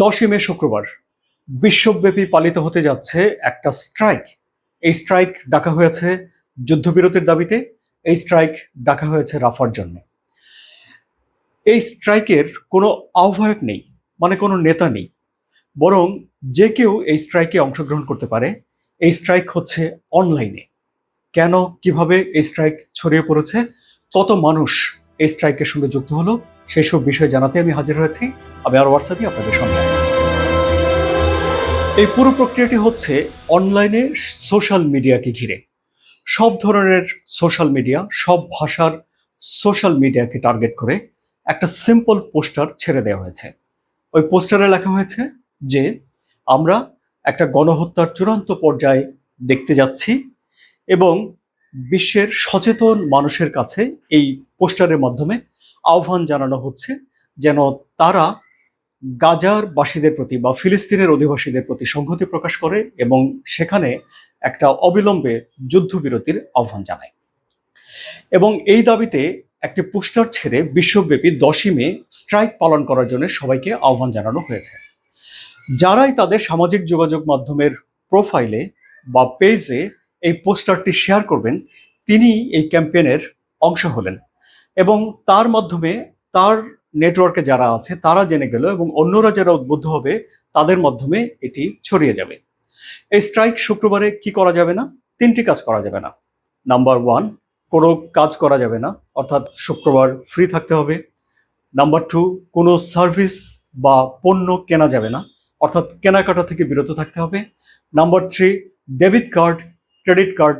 দশই মে শুক্রবার বিশ্বব্যাপী পালিত হতে যাচ্ছে একটা স্ট্রাইক। এই স্ট্রাইক ডাকা হয়েছে যুদ্ধবিরতির দাবিতে, এই স্ট্রাইক ডাকা হয়েছে রাফার জন্য। এই স্ট্রাইকের কোনো আহ্বায়ক নেই মানে কোনো নেতা নেই, বরং যে কেউ এই স্ট্রাইকে অংশগ্রহণ করতে পারে। এই স্ট্রাইক হচ্ছে অনলাইনে। কেন, কীভাবে এই স্ট্রাইক ছড়িয়ে পড়েছে, কত মানুষ এই স্ট্রাইকের সঙ্গে যুক্ত হলো সেই সব বিষয় জানাতে আমি হাজির হয়েছি। আমি আর হোয়াটসঅ্যাপে আপনাদের সঙ্গে আছি। এই পুরো প্রক্রিয়াটি হচ্ছে অনলাইনে সোশ্যাল মিডিয়াকে ঘিরে। সব ধরনের সোশ্যাল মিডিয়া, সব ভাষার সোশ্যাল মিডিয়াকে টার্গেট করে একটা সিম্পল পোস্টার ছেড়ে দেওয়া হয়েছে। ওই পোস্টারে লেখা হয়েছে যে, আমরা একটা গণহত্যার চূড়ান্ত পর্যায়ে দেখতে যাচ্ছি এবং বিশ্বের সচেতন মানুষের কাছে এই পোস্টারের মাধ্যমে আহ্বান জানানো হচ্ছে যেন তারা গাজার বাসীদের প্রতি বা ফিলিস্তিনের অধিবাসীদের প্রতি সংহতি প্রকাশ করে এবং সেখানে একটা অবিলম্বে যুদ্ধবিরতির আহ্বান জানায়। এবং এই দাবিতে একটি পোস্টার ছেড়ে বিশ্বব্যাপী দশই মে স্ট্রাইক পালন করার জন্য সবাইকে আহ্বান জানানো হয়েছে। যারাই তাদের সামাজিক যোগাযোগ মাধ্যমের প্রোফাইলে বা পেজে এই পোস্টারটি শেয়ার করবেন তিনি এই ক্যাম্পেইনের অংশ হলেন। এবং তার মাধ্যমে তার নেটওয়ার্কে যারা আছে, তারা জেনে গেল এবং অন্যরা যারা উদ্বুদ্ধ হবে, তাদের মাধ্যমে এটি ছড়িয়ে যাবে। এই স্ট্রাইক শুক্রবারে কি করা যাবে না? তিনটি কাজ করা যাবে না। নাম্বার ওয়ান কোনো কাজ করা যাবে না, অর্থাৎ শুক্রবার ফ্রি থাকতে হবে। নাম্বার টু কোনো সার্ভিস বা পণ্য কেনা যাবে না, অর্থাৎ কেনাকাটা থেকে বিরত থাকতে হবে। Number three debit card credit card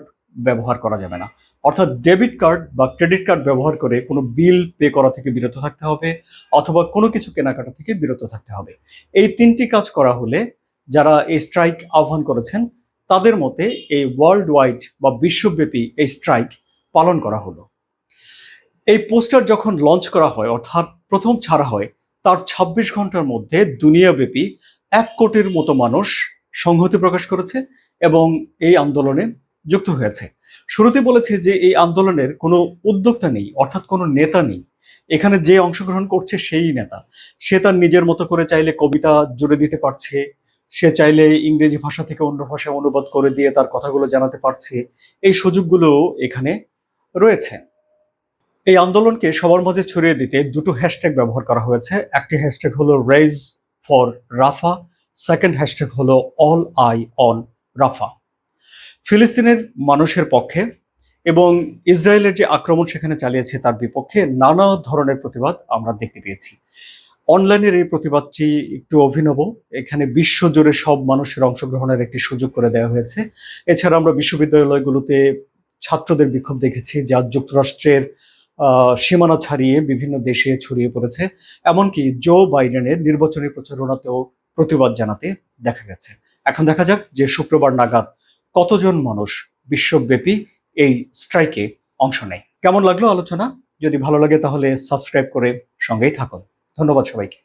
ব্যবহার করা যাবে না। অর্থাৎ ডেবিট কার্ড বা ক্রেডিট কার্ড ব্যবহার করে কোনো বিল পে করা থেকে বিরত থাকতে হবে অথবা কোনো কিছু কেনাকাটা থেকে বিরত থাকতে হবে। এই তিনটি কাজ করা হলে যারা এই স্ট্রাইক আহ্বান করেছেন, তাদের মতে এই ওয়ার্ল্ড ওয়াইড বা বিশ্বব্যাপী এই স্ট্রাইক পালন করা হলো। এই পোস্টার যখন লঞ্চ করা হয়, অর্থাৎ প্রথম ছাড়া হয়, তার ২৬ ঘণ্টার মধ্যে দুনিয়াব্যাপী এক কোটির মতো মানুষ সংহতি প্রকাশ করেছে এবং এই আন্দোলনে যুক্ত হয়েছে। শুরুতে বলেছে যে এই আন্দোলনের কোনো উদ্যোক্তা নেই, অর্থাৎ কোনো নেতা নেই। এখানে যে অংশগ্রহণ করছে সেই নেতা। সে তার নিজের মতো করে চাইলে কবিতা জুড়ে দিতে পারছে, সে চাইলে ইংরেজি ভাষা থেকে অন্য ভাষায় অনুবাদ করে দিয়ে তার কথাগুলো জানাতে পারছে। এই সুযোগগুলো এখানে রয়েছে। এই আন্দোলনকে সবার মাঝে ছড়িয়ে দিতে দুটো হ্যাশট্যাগ ব্যবহার করা হয়েছে। একটি হ্যাশট্যাগ হলো rage for Rafah second hashtag হলো অল আই অন রাফা ফিলিস্তিনের মানুষের পক্ষে এবং ইসরায়েলের যে আক্রমণ সেখানে চালিয়েছে তার বিপক্ষে নানা ধরনের প্রতিবাদ আমরা দেখতে পেয়েছি। অনলাইনের এই প্রতিবাদটি একটু অভিনব। এখানে বিশ্বজুড়ে সব মানুষের অংশগ্রহণের একটি সুযোগ করে দেওয়া হয়েছে। এছাড়া আমরা বিশ্ববিদ্যালয়গুলোতে ছাত্রদের বিক্ষোভ দেখেছি, যা যুক্তরাষ্ট্রের সীমানা ছাড়িয়ে বিভিন্ন দেশে ছড়িয়ে পড়েছে। এমনকি জো বাইডেনের নির্বাচনী প্রচারণাতেও প্রতিবাদ জানাতে দেখা গেছে। এখন দেখা যাক যে শুক্রবার নাগাদ কতজন মানুষ বিশ্বব্যাপী এই স্ট্রাইকে অংশ নেয়? কেমন লাগল আলোচনা? যদি ভালো লাগে তাহলে সাবস্ক্রাইব করে সঙ্গেই থাকুন। ধন্যবাদ সবাইকে।